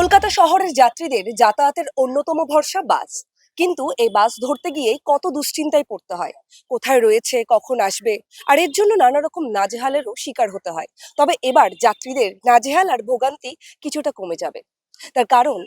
কলকাতা শহরের যাত্রীদের যাতায়াতের অন্যতম ভরসা বাস। কিন্তু এই বাস ধরতে গিয়েই কত দুশ্চিন্তায় পড়তে হয়। কোথায় রয়েছে, কখন আসবে, আর এর জন্য নানা রকম নাজেহালেরও শিকার হতে হয়। তবে এবার যাত্রীদের নাজেহাল আর ভোগান্তি কিছুটা কমে যাবে। তার কারণ,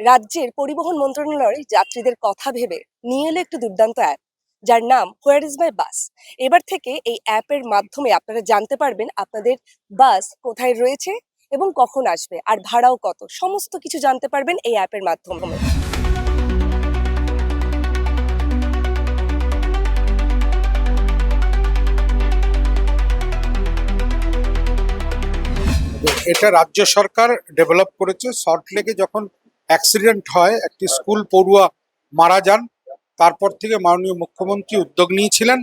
রাজ্যের পরিবহন মন্ত্রণালয় যাত্রীদের কথা ভেবে নিয়ে এলো একটি দুর্দান্ত অ্যাপ, যার নাম হোয়ার ইজ মাই বাস এবার থেকে এই অ্যাপের মাধ্যমে আপনারা জানতে পারবেন আপনাদের বাস কোথায় রয়েছে এবং কখন আসবে, আর ভাড়াও কত, সমস্ত কিছু জানতে পারবেন এই অ্যাপের মাধ্যমে। এটা রাজ্য সরকার ডেভেলপ করেছে। সল্ট লেকে যখন অ্যাক্সিডেন্ট হয়, একটি স্কুল পড়ুয়া মারা যান, তারপর থেকে মাননীয় মুখ্যমন্ত্রী উদ্যোগ নিয়েছিলেন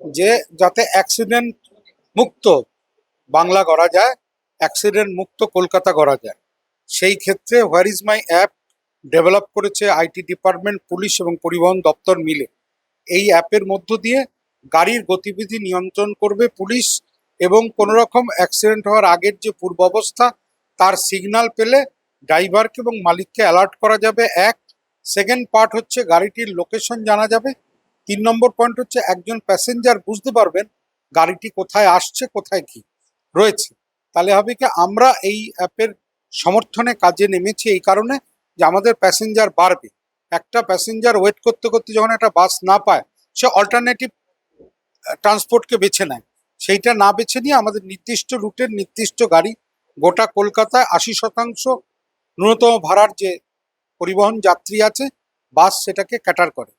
যে যাতে অ্যাক্সিডেন্ট মুক্ত বাংলা করা যায়। অ্যাক্সিডেন্ট মুক্ত কলকাতা করা যায়। সেই ক্ষেত্রে where is my app develop করেছে আইটি ডিপার্টমেন্ট পুলিশ এবং পরিবহন দপ্তর মিলে। এই অ্যাপের মধ্য দিয়ে গাড়ির গতিবিধি নিয়ন্ত্রণ করবে পুলিশ এবং কোনো রকম অ্যাক্সিডেন্ট হওয়ার আগের যে পূর্বাবস্থা, তার সিগন্যাল পেলে ড্রাইভারকে এবং মালিককে অ্যালার্ট করা যাবে। এক সেকেন্ড পার্ট হচ্ছে গাড়িটির লোকেশন জানা যাবে। তিন নম্বর পয়েন্ট হচ্ছে একজন প্যাসেঞ্জার বুঝতে পারবেন গাড়িটি কোথায় আসছে, কোথায় কি। রয়েছে। তাহলে হবে কি আমরা এই অ্যাপের সমর্থনে কাজে নেমেছি এই কারণে যে আমাদের প্যাসেঞ্জার বাড়বে। একটা প্যাসেঞ্জার ওয়েট করতে করতে যখন একটা বাস না পায়, সে অল্টারনেটিভ ট্রান্সপোর্টকে বেছে নেয়। সেইটা না বেছে নিয়ে আমাদের নির্দিষ্ট রুটের নির্দিষ্ট গাড়ি গোটা কলকাতায় আশি শতাংশ ন্যূনতম ভাড়ার যে পরিবহন যাত্রী আছে বাস সেটাকে ক্যাটার করে।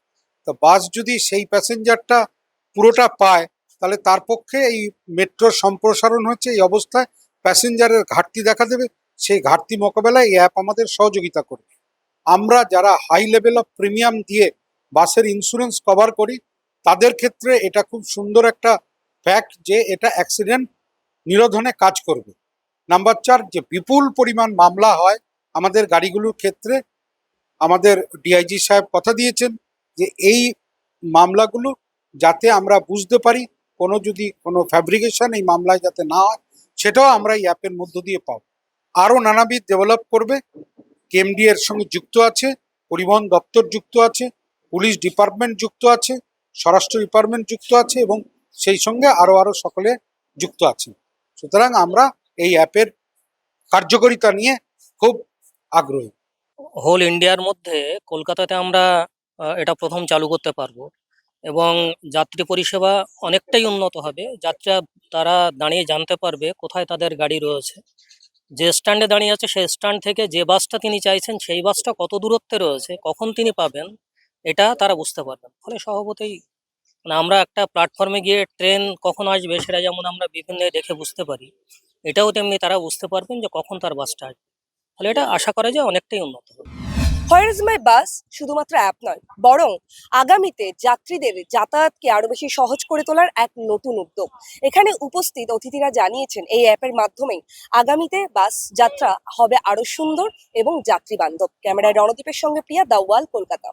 তো বাস যদি সেই প্যাসেঞ্জারটা পুরোটা পায়, তাহলে তার পক্ষে এই মেট্রোর সম্প্রসারণ হচ্ছে এই অবস্থায়। প্যাসেঞ্জারের ঘাটতি দেখা দেবে, সেই ঘাটতি মোকাবেলায় এই অ্যাপ আমাদের সহযোগিতা করবে। আমরা যারা হাই লেভেল অফ প্রিমিয়াম দিয়ে বাসের ইন্স্যুরেন্স কভার করি, তাদের ক্ষেত্রে এটা খুব সুন্দর একটা ফ্যাক্ট যে এটা অ্যাক্সিডেন্ট নিরোধনে কাজ করবে। নাম্বার চার, যে বিপুল পরিমাণ মামলা হয়, আমাদের গাড়িগুলোর ক্ষেত্রে আমাদের ডিআইজি সাহেব কথা দিয়েছেন যে এই মামলাগুলো যাতে আমরা বুঝতে পারি, কোনো যদি কোনো ফ্যাব্রিকেশন এই মামলায় যাতে না হয় সেটাও আমরা এই অ্যাপের মধ্য দিয়ে পাব। আরও নানাবিধ ডেভেলপ করবে। কেএমডি এর সঙ্গে যুক্ত আছে, পরিবহন দপ্তর যুক্ত আছে, পুলিশ ডিপার্টমেন্ট যুক্ত আছে, স্বরাষ্ট্র ডিপার্টমেন্ট যুক্ত আছে এবং সেই সঙ্গে আরও আরও সকলে যুক্ত আছে। সুতরাং আমরা এই অ্যাপের কার্যকারিতা নিয়ে খুব আগ্রহী। হোল ইন্ডিয়ার মধ্যে কলকাতাতে আমরা এটা প্রথম চালু করতে পারব। এবং যাত্রী পরিষেবা অনেকটাই উন্নত হবে। যাত্রীরা তারা দাঁড়িয়ে জানতে পারবে কোথায় তাদের গাড়ি রয়েছে। যে স্ট্যান্ডে দাঁড়িয়ে আছে, সেই স্ট্যান্ড থেকে যে বাসটা তিনি চাইছেন, সেই বাসটা কত দূরত্বে রয়েছে, কখন তিনি পাবেন, এটা তারা বুঝতে পারবেন। ফলে স্বভাবতই মানে আমরা একটা প্ল্যাটফর্মে গিয়ে ট্রেন কখন আসবে, সেটা যেমন আমরা বিভিন্ন দেখে বুঝতে পারি, এটাও তেমনি তারা বুঝতে পারবেন যে কখন তার বাসটা আসবে। ফলে এটা আশা করা যায় অনেকটাই উন্নত হবে। হোয়ার ইজ মাই বাস শুধুমাত্র অ্যাপ নয়, বরং আগামীতে যাত্রীদের যাতায়াতকে আরও বেশি সহজ করে তোলার এক নতুন উদ্যোগ। এখানে উপস্থিত অতিথিরা জানিয়েছেন, এই অ্যাপের মাধ্যমেই আগামীতে বাস যাত্রা হবে আরও সুন্দর এবং যাত্রী বান্ধব ক্যামেরায় রণদীপের সঙ্গে প্রিয়া দাওয়াল কলকাতা।